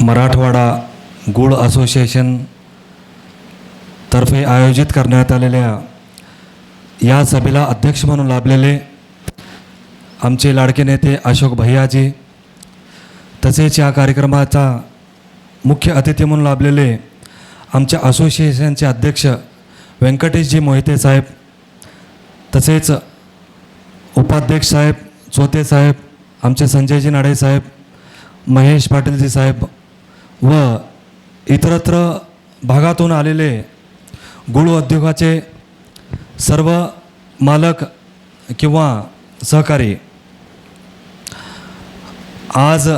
मराठवाडा गुळ असोसिएशन तर्फे आयोजित करण्यात आलेल्या या सभेला अध्यक्ष म्हणून लाभलेले आमचे लाडके नेते अशोक भैयाजी तसेच या कार्यक्रमाचा मुख्य अतिथी म्हणून लाभलेले आमच्या असोसिएशनचे अध्यक्ष व्यंकटेशजी मोहिते साहेब तसेच उपाध्यक्ष साहेब चोते साहेब आमचे संजयजी नाडे साहेब महेश पाटीलजी साहेब व इतरत्र भागातून आलेले गुळ उद्योगाचे सर्व मालक किंवा सहकारी आज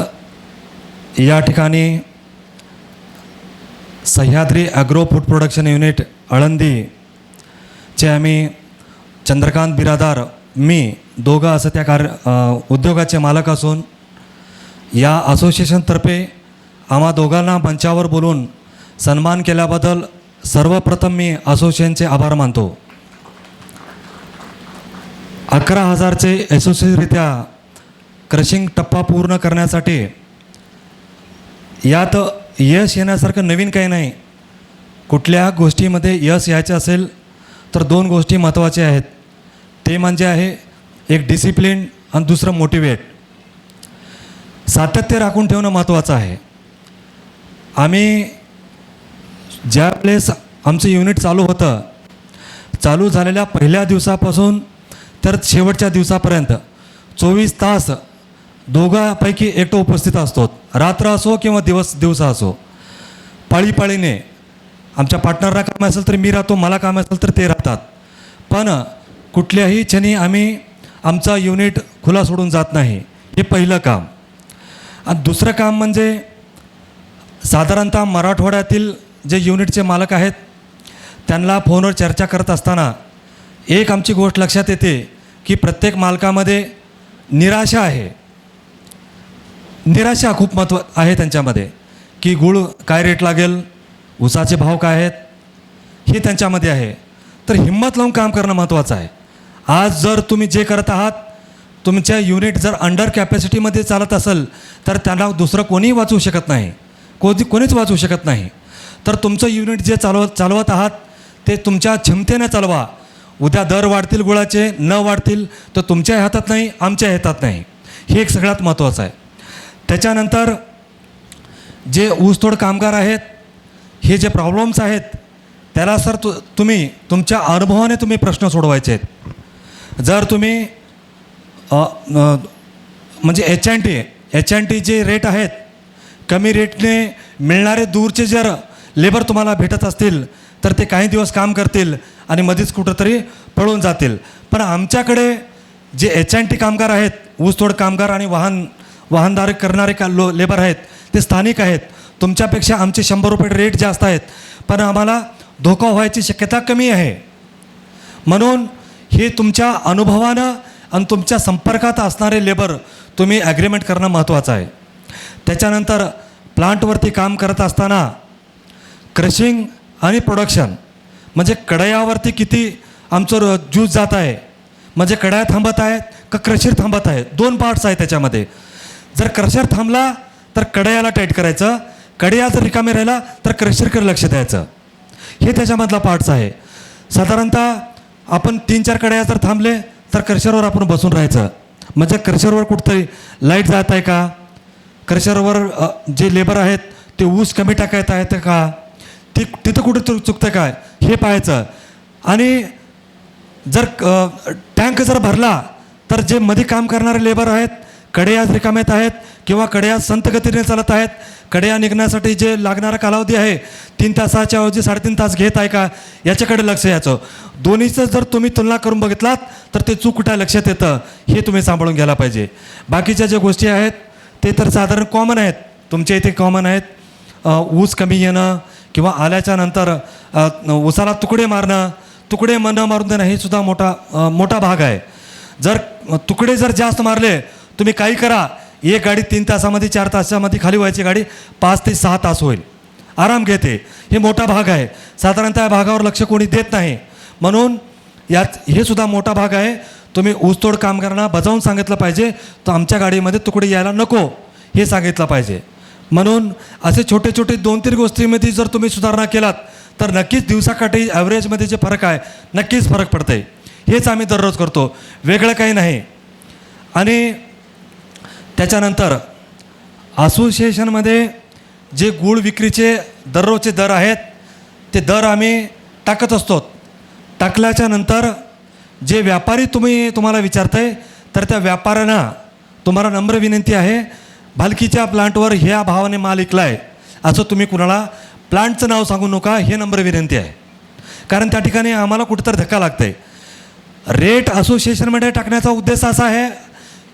या ठिकाणी Sahyadri agro food production unit आळंदीचे आम्ही चंद्रकांत बिरादार मी दोघं असं त्या कार्य उद्योगाचे मालक असून या असोसिएशनतर्फे आम्हा दोघांना मंचावर बोलून सन्मान केल्याबद्दल सर्वप्रथम मी असोसिएशनचे आभार मानतो. अकरा हजारचे यशस्वीरित्या क्रशिंग टप्पा पूर्ण करण्यासाठी यात यश येण्यासारखं नवीन काही नाही. कुठल्या गोष्टीमध्ये यश यायचं असेल तर दोन गोष्टी महत्त्वाच्या आहेत. ते म्हणजे आहे एक डिसिप्लिन आणि दुसरं मोटिवेट सातत्य राखून ठेवणं महत्त्वाचं आहे. आम्ही ज्या वेळेस आमचं युनिट चालू होतं चालू झालेल्या पहिल्या दिवसापासून तर शेवटच्या दिवसापर्यंत चोवीस तास दोघांपैकी एकटं उपस्थित असतो. रात्र असो किंवा दिवस दिवसा असो. पाळीपाळीने आमच्या पार्टनरला काम असेल तर मी राहतो मला काम असेल तर ते राहतात. पण कुठल्याही क्षणी आम्ही आमचा युनिट खुला सोडून जात नाही. हे पहिलं काम. आणि दुसरं काम म्हणजे साधारणतः मराठवाड्यातील जे युनिटचे मालक आहेत त्यांना फोनवर चर्चा करत असताना एक आमची गोष्ट लक्षात येते की प्रत्येक मालकामध्ये निराशा आहे. निराशा खूप महत्त्व आहे त्यांच्यामध्ये की गुळ काय रेट लागेल उसाचे भाव काय आहेत हे त्यांच्यामध्ये आहे. तर हिंमत लावून काम करणं महत्त्वाचं आहे. आज जर तुम्ही जे करत आहात तुमच्या युनिट जर अंडर कॅपॅसिटीमध्ये चालत असेल तर त्यांना दुसरं कोणीही वाचवू शकत नाही. कोणी कोणीच वाचू शकत नाही. तर तुमचं युनिट जे चालवत चालवत आहात ते तुमच्या क्षमतेने चालवा. उद्या दर वाढतील गुळाचे न वाढतील तर तुमच्या हातात नाही आमच्या हातात नाही. हे एक सगळ्यात महत्त्वाचं आहे. त्याच्यानंतर जे ऊसतोड कामगार आहेत हे जे प्रॉब्लेम्स आहेत त्याला सर तु तुम्ही तुमच्या अनुभवाने तुम्ही प्रश्न सोडवायचे आहेत. जर तुम्ही म्हणजे H and T H and T जे रेट आहेत कमी रेटने मिळणारे दूरचे जर लेबर तुम्हाला भेटत असतील तर ते काही दिवस काम करतील आणि मध्येच कुठंतरी पळून जातील. पण आमच्याकडे जे एच अँड टी कामगार आहेत ऊसतोड कामगार आणि वाहन वाहनधारक करणारे का लो लेबर आहेत ते स्थानिक आहेत. तुमच्यापेक्षा आमचे शंभर रुपये रेट जास्त आहेत. पण आम्हाला धोका व्हायची शक्यता कमी आहे. म्हणून हे तुमच्या अनुभवानं आणि तुमच्या संपर्कात असणारे लेबर तुम्ही ॲग्रीमेंट करणं महत्त्वाचं आहे. त्याच्यानंतर प्लांटवरती काम करत असताना क्रशिंग आणि प्रोडक्शन म्हणजे कढयावरती किती आमचं र- ज्यूस जात आहे म्हणजे कढया थांबत आहेत का क्रशर थांबत आहे दोन पार्ट्स आहेत त्याच्यामध्ये. जर क्रशर थांबला तर कढयाला टाईट करायचं. कढया जर रिकामी राहिला तर क्रशरकडे लक्ष द्यायचं. हे त्याच्यामधला पार्ट्स आहे. साधारणतः आपण तीन चार कड्या जर थांबले तर क्रशरवर आपण बसून राहायचं. म्हणजे क्रशरवर कुठतरी लाइट जात आहे का? क्रशरवर जे लेबर आहेत ते ऊस कमी टाकायत आहेत का? ती तिथं कुठं चुक चुकतं काय? हे पाहायचं. आणि जर टँक जर भरला तर जे मध्ये काम करणारे लेबर आहेत कड्या रिकाम्यात आहेत किंवा कड्या संत गतीने चालत आहेत कड्या निघण्यासाठी जे लागणारा कालावधी आहे तीन तासाच्या ऐवजी साडेतीन तास घेत आहे का? याच्याकडे लक्ष यायचं दोन्हीचं जर तुम्ही तुलना करून बघितलात तर ते चूक कुठं लक्षात येतं हे तुम्ही सांभाळून घ्यायला पाहिजे. बाकीच्या ज्या गोष्टी आहेत ते तर साधारण कॉमन आहेत. तुमच्या इथे कॉमन आहेत. ऊस कमी येणं किंवा आल्याच्यानंतर ऊसाला तुकडे मारणं तुकडे मन मारून देणं हे सुद्धा मोठा मोठा भाग आहे. जर तुकडे जर जास्त मारले तुम्ही काही करा. एक गाडी तीन तासामध्ये चार तासामध्ये खाली व्हायची गाडी पाच ते सहा तास होईल. आराम घेते. हे मोठा भाग आहे. साधारणतः या भागावर लक्ष कोणी देत नाही. म्हणून यात हे सुद्धा मोठा भाग आहे. तुम्ही ऊसतोड कामगारांना बजावून सांगितलं पाहिजे तर आमच्या गाडीमध्ये तुकडे यायला नको हे सांगितलं पाहिजे. म्हणून असे छोटे छोटे दोन तीन गोष्टीमध्ये जर तुम्ही सुधारणा केलात तर नक्कीच दिवसाकाठी ॲव्हरेजमध्ये जे फरक आहे नक्कीच फरक पडते हेच आम्ही दररोज करतो. वेगळं काही नाही. आणि त्याच्यानंतर असोसिएशनमध्ये जे गूळ विक्रीचे दररोजचे दर आहेत ते दर आम्ही टाकत असतो. टाकल्याच्या नंतर जे व्यापारी तुम्ही तुम्हाला विचारताय तर त्या व्यापाऱ्यांना तुम्हाला नम्र विनंती आहे भालकीच्या प्लांटवर ह्या भावाने माल विकला आहे असं तुम्ही कुणाला प्लांटचं नाव सांगू नका हे नम्र विनंती आहे. कारण त्या ठिकाणी आम्हाला कुठंतरी धक्का लागतं आहे रेट असोसिएशनमध्ये टाकण्याचा उद्देश असा आहे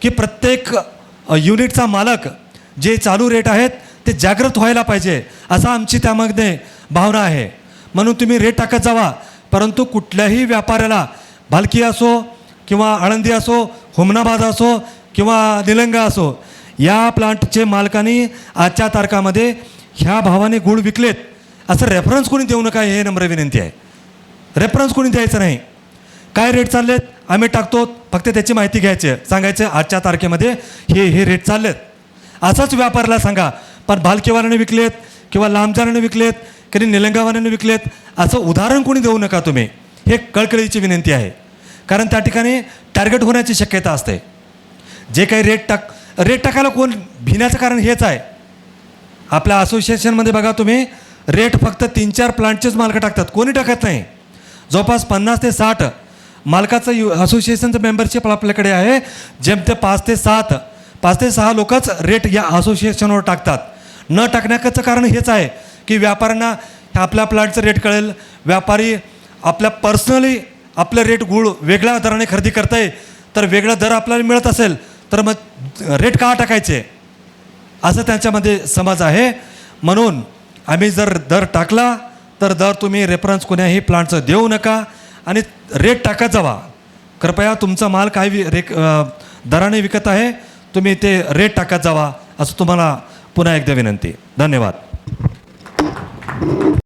की प्रत्येक युनिटचा मालक जे चालू रेट आहेत ते जागृत व्हायला पाहिजे असा आमची त्यामध्ये भावना आहे. म्हणून तुम्ही रेट टाकत जावा परंतु कुठल्याही व्यापाऱ्याला भालकी असो किंवा आळंदी असो हुमनाबाद असो किंवा निलंगा असो या प्लांटचे मालकांनी आजच्या तारखामध्ये ह्या भावाने गुळ विकलेत. असं रेफरन्स कोणी देऊ नका हे नम्र विनंती आहे. रेफरन्स कोणी द्यायचं नाही. काय रेट चाललेत? आम्ही टाकतो फक्त त्याची माहिती घ्यायची सांगायचं आजच्या तारखेमध्ये हे हे रेट चाललेत. असंच व्यापाऱ्याला सांगा पण भालकेवाल्याने विकलेत किंवा लांबजाराने विकलेत कधी निलंगावाल्याने विकलेत असं उदाहरण कोणी देऊ नका तुम्ही. हे कळकळीची विनंती आहे. कारण त्या ठिकाणी टार्गेट होण्याची शक्यता असते. जे काही रेट टाक रेट टाकायला कोण भिण्याचं कारण हेच आहे. आपल्या असोसिएशनमध्ये बघा तुम्ही रेट फक्त तीन चार प्लांटचेच मालकं टाकतात. कोणी टाकत नाही. जवळपास पन्नास ते साठ मालकाचं यु असोसिएशनचं मेंबरशिप आपल्याकडे आहे. जेम ते पाच ते सात पाच ते सहा लोकच रेट या असोसिएशनवर टाकतात. न टाकण्याचं कारण हेच आहे की व्यापाऱ्यांना आपल्या प्लांटचं रेट कळेल. व्यापारी आपल्या पर्सनली आपलं रेट गुळ वेगळ्या दराने खरेदी करताय तर वेगळा दर आपल्याला मिळत असेल तर मग रेट का टाकायचे? असं त्यांच्यामध्ये समज आहे. म्हणून आम्ही जर दर टाकला तर दर तुम्ही रेफरन्स कोण्याही प्लांटचं देऊ नका आणि रेट टाकत जावा. कृपया तुमचा माल काय वि रेक दराने विकत आहे तुम्ही ते रेट टाकत जावा असं तुम्हाला पुन्हा एकदा विनंती. धन्यवाद.